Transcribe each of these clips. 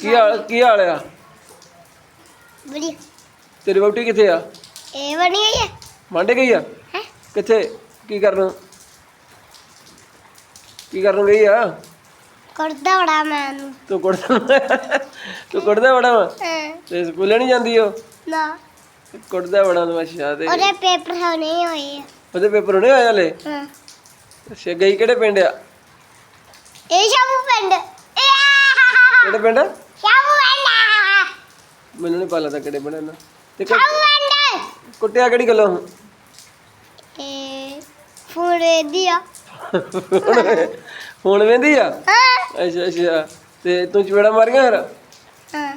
ਕੀ ਹਾਲ ਕੀ ਹਾਲ ਆ? ਬੜੀ ਤੇਰੀ ਵਹੁਟੀ ਕਿੱਥੇ ਆ? ਇਹ ਬਣੀ ਹੋਈ ਹੈ ਮਾਂਡੇ ਗਈ ਆ? ਹੈ? ਕਿੱਥੇ? ਕੀ ਕਰਨ? ਕੀ ਕਰਨ ਗਈ ਆ? ਕਰਦਾ ਬੜਾ ਮੈਨੂੰ ਤੂੰ ਕੁੜਦਾ ਤੂੰ ਕੁੜਦਾ ਬੜਾ ਵਾ ਤੇ ਸਕੂਲੇ ਨਹੀਂ ਜਾਂਦੀ ਉਹ? ਨਾ। ਕੁੜਦਾ ਬੜਾ ਨੂੰ ਅੱਛਾ ਤੇ ਉਹਦੇ ਪੇਪਰ ਹੋਣੇ ਹੋਏ ਆ। ਉਹਦੇ ਪੇਪਰ ਨਹੀਂ ਆਇਆ ਹਲੇ? ਹਾਂ। ਅੱਛਾ ਗਈ ਕਿਹੜੇ ਪਿੰਡ ਆ? ਇਹ ਸ਼ਾਮੂ ਪਿੰਡ। ਕਿਹੜੇ ਪਿੰਡ ਮੈਨੂੰ ਨਹੀਂ ਪਤਾ ਕਿਹੜੇ ਨਾ ਤੇ ਕੁ- ਕੁੱਟਿਆ ਕਿਹੜੀ ਗੱਲੋਂ? ਇਹ ਫੂੜੇ ਦਿਆ ਹੁਣ ਵੇਂਦੀ ਆ? ਹਾਂ। ਅੱਛਾ ਅੱਛਾ। ਤੇ ਤੂੰ ਚਪੇੜਾ ਮਾਰੀਆਂ ਫਿਰ? ਹਾਂ।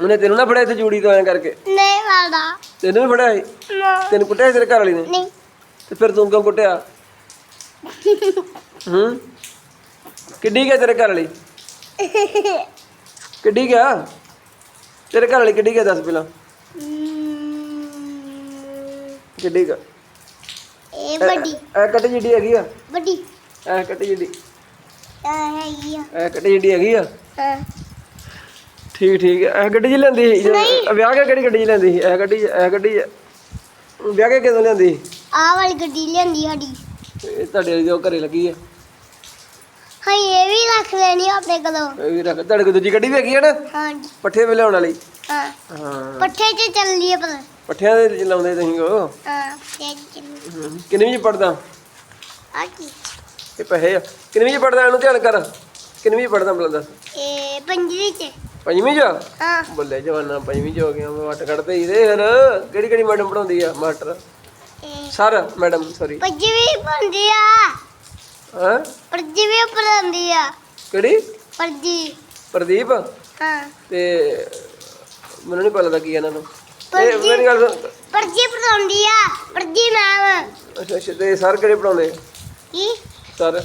ਉਹਨੇ ਤੈਨੂੰ ਨਾ ਫੜਿਆ ਇੱਥੇ ਜੂੜੀ ਤੋਂ ਐਂ ਕਰਕੇ। ਨਹੀਂ ਵਾਦਾ ਤੈਨੂੰ ਵੀ ਫੜਿਆ ਸੀ? ਨਾ। ਤੈਨੂੰ ਕੁੱਟਿਆ ਸੀ ਤੇਰੇ ਘਰ ਵਾਲੀ ਨੇ? ਨਹੀਂ। ਤੇ ਫਿਰ ਤੂੰ ਕਿਉਂ ਕੁੱਟਿਆ? ਹੂੰ? ਕਿੱਡੀ ਗਿਆ ਤੇਰੇ ਘਰ ਵਾਲੀ? ਕਿੱਡੀ ਗਿਆ ਤੇਰੇ ਘਰ ਵਾਲੀ ਕਿੱਡੀ ਗਿਆ ਦੱਸ ਪਹਿਲਾਂ? ਕਿੱਡੀ ਗਿਆ ਇਹ ਵੱਡੀ। ਐ ਕੱਟੀ ਜਿੱਡੀ ਹੈਗੀ ਆ? ਵੱਡੀ। ਐ ਕੱਟੀ ਜਿੱਡੀ। ਆ ਹੈਗੀ ਆ। ਐ ਕੱਟੀ ਜਿੱਡੀ ਹੈਗੀ ਆ? ਹਾਂ। ਠੀਕ ਠੀਕ ਐ ਗੱਡੀ ਚ ਲੈਂਦੀ ਸੀ। ਵਿਆਹ ਕੇ ਕਿਹੜੀ ਗੱਡੀ ਚ ਲੈਂਦੀ ਸੀ? ਐ ਗੱਡੀ ਐ ਗੱਡੀ। ਵਿਆਹ ਕੇ ਕਿਦੋਂ ਲੈਂਦੀ? ਆਹ ਵਾਲੀ ਗੱਡੀ ਲਿਆਂਦੀ ਸਾਡੀ। ਇਹ ਤੁਹਾਡੇ ਵਾਲੀ ਜੋ ਘਰੇ ਲੱਗੀ ਆ। ਹਾਂ ਇਹ ਵੀ ਰੱਖ ਲੈਣੀ ਆ ਆਪਣੇ ਕੋਲੋਂ। ਇਹ ਵੀ ਰੱਖ ਤੁਹਾਡੇ ਕੋਲ ਦੂਜੀ ਗੱਡੀ ਵੀ ਹੈਗੀ ਆ ਨਾ? ਹਾਂਜੀ। ਪੱਠੇ ਵੇ ਲਿਆਉਣ ਵਾਲੀ। ਹਾਂ। ਹਾਂ। ਪੱਠੇ 'ਚ ਚੱਲੀ ਆ ਪਰ ਪੱਠਿਆਂ ਦੇ ਚਲਾਉਂਦੇ ਤੁਸੀਂ ਉਹ? ਹਾਂ ਪੱਠੇ 'ਚ ਚੱਲੀ ਹਮ, ਕਿੰਨਵੀਂ ਚ ਪੜਦਾ ਆ ਕੀ ਇਹ ਪੈਸੇ ਆ। ਕਿੰਨਵੀਂ ਚ ਪੜਦਾ ਇਹਨੂੰ ਧਿਆਨ ਕਰ। ਕਿੰਨਵੀਂ ਚ ਪੜਦਾ ਬਲਾਂ ਦੱਸ। ਇਹ ਪੰਜਵੀਂ 'ਚ। ਪੰਜਵੀਂ ਚ? ਹਾਂ। ਬੱਲੇ ਜਵਾਨਾ ਪੰਜਵੀਂ ਚ ਹੋ ਗਿਆ ਮੈਂ ਵੱਟ ਕੱਢਦੇ ਹੀ ਦੇ ਫਿਰ ਕਿਹੜੀ ਕਿਹੜੀ ਮੈਡਮ ਪੜਾਉਂਦੀ ਆ? ਮਾਸਟਰ। ਇਹ ਸਰ ਮੈਡਮ ਸੌਰੀ ਪੰਜਵੀਂ ਪੰਦੀ ਆ। ਹਾਂ? ਪੰਜਵੀਂ ਪੜਾਉਂਦੀ ਆ। ਕਿਹੜੀ? ਪਰਜੀ ਪ੍ਰਦੀਪ? ਹਾਂ। ਤੇ ਮੈਨੂੰ ਨਹੀਂ ਪਤਾ ਲੱਗਦਾ ਕੀ ਇਹਨਾਂ ਨੂੰ। ਇਹ ਮੇਰੀ ਗੱਲ ਸੁਣ। ਪਰਜੀ ਪੜਾਉਂਦੀ ਆ ਪਰਜੀ ਮੈਮ ਅੱਛਾ ਅੱਛਾ ਤੇ ਸਰ ਕਿਹੜੇ ਪੜਾਉਂਦੇ ਕੀ? ਸਰ।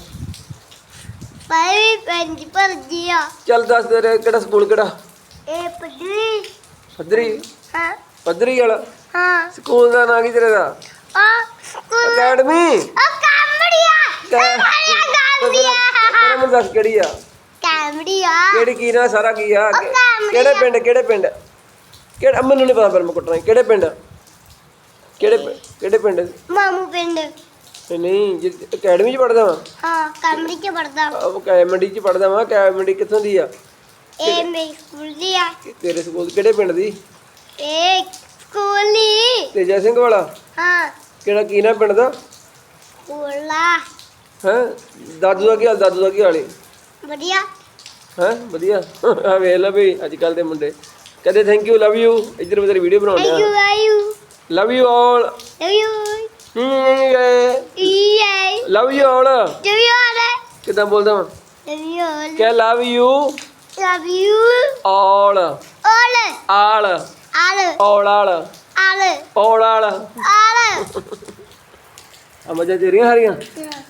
ਪਾਈ ਪੰਜ ਪਰਜੀ ਆ। ਚੱਲ ਦੱਸ ਤੇਰੇ ਕਿਹੜਾ ਸਕੂਲ ਕਿਹੜਾ? ਇਹ ਪੰਜਵੀਂ ਪੱਧਰੀ? ਹਾਂ। ਪੱਧਰੀ ਵਾਲਾ? ਹਾਂ। ਸਕੂਲ ਦਾ ਨਾਂ ਕੀ ਤੇਰੇ ਦਾ? ਆ ਸਕੂਲ। ਅਕੈਡਮੀ? ਆ ਤੇਰਾ ਮੈਨੂੰ ਦੱਸ ਕਿਹੜੀ ਆ? ਕਾਮੜੀਆ ਕਿਹੜੀ ਕੀ ਨਾ ਸਾਰਾ ਕੀ ਆ? ਉਹ ਕਾਮੜੀ ਕਿਹੜੇ ਆ। ਪਿੰਡ ਕਿਹੜੇ ਪਿੰਡ? ਕਿਹੜਾ ਮੈਨੂੰ ਨਹੀਂ ਪਤਾ ਪਰ ਮੈਂ ਕੁੱਟਣਾ ਕਿਹੜੇ ਪਿੰਡ? ਕਿਹੜੇ ਪਿੰ- ਕਿਹੜੇ ਪਿੰਡ? ਮਾਮੂ ਪਿੰਡ। ਨਹੀਂ, ਨਹੀਂ ਜਿ ਅਕੈਡਮੀ ਚ ਪੜਦਾ ਵਾਂ? ਹਾਂ ਕਾਮੜੀ ਚ ਪੜਦਾ ਉਹ ਕੈਮੰਡੀ ਚ ਪੜਦਾ ਵਾਂ ਕੈਮੰਡੀ ਕਿੱਥੋਂ ਦੀ ਆ? ਇਹ ਮੇਰੀ ਸਕੂਲ ਦੀ ਆ। ਤੇਰੇ ਸਕੂਲ ਕਿਹੜੇ ਪਿੰਡ ਦੀ? ਇਹ ਸਕੂਲ। ਦੀ ਤੇਜਾ ਸਿੰਘ ਵਾਲਾ? ਹਾਂ। ਕਿਹੜਾ ਕੀ ਨਾ ਪਿੰਡ ਦਾ? ਸਕੂਲਾ ਹੈ? ਦਾਦੂ ਦਾ ਕੀ ਹਾਲ ਦਾਦੂ ਦਾ ਕੀ ਹਾਲ ਏ? ਵਧੀਆ। ਹੈ? ਵਧੀਆ। ਆ ਵੇਖ ਲੈ ਵੀ ਅੱਜ ਕੱਲ ਦੇ ਮੁੰਡੇ। ਕਹਦੇ ਥੈਂਕ ਯੂ ਲਵ ਯੂ ਇੱਧਰ ਮੇਰੀ ਵੀਡੀਓ ਬਣਾਉਂਦੇ ਆ I love you all I E love you all ਜਵੀ ਆਲੇ ਕਿਦਾਂ ਬੋਲਦਾ ਮੈਂ ਜਵੀ ਆਲੇ ਕਿ love you love you all ਆਲੇ ਆਲ ਆਲੇ ਆਲ ਆਲ ਆਲੇ ਆਲ ਆਲ ਆਲੇ ਆ ਮਜਾ ਤੇਰੀਆਂ ਹਰੀਆਂ? ਹਾਂ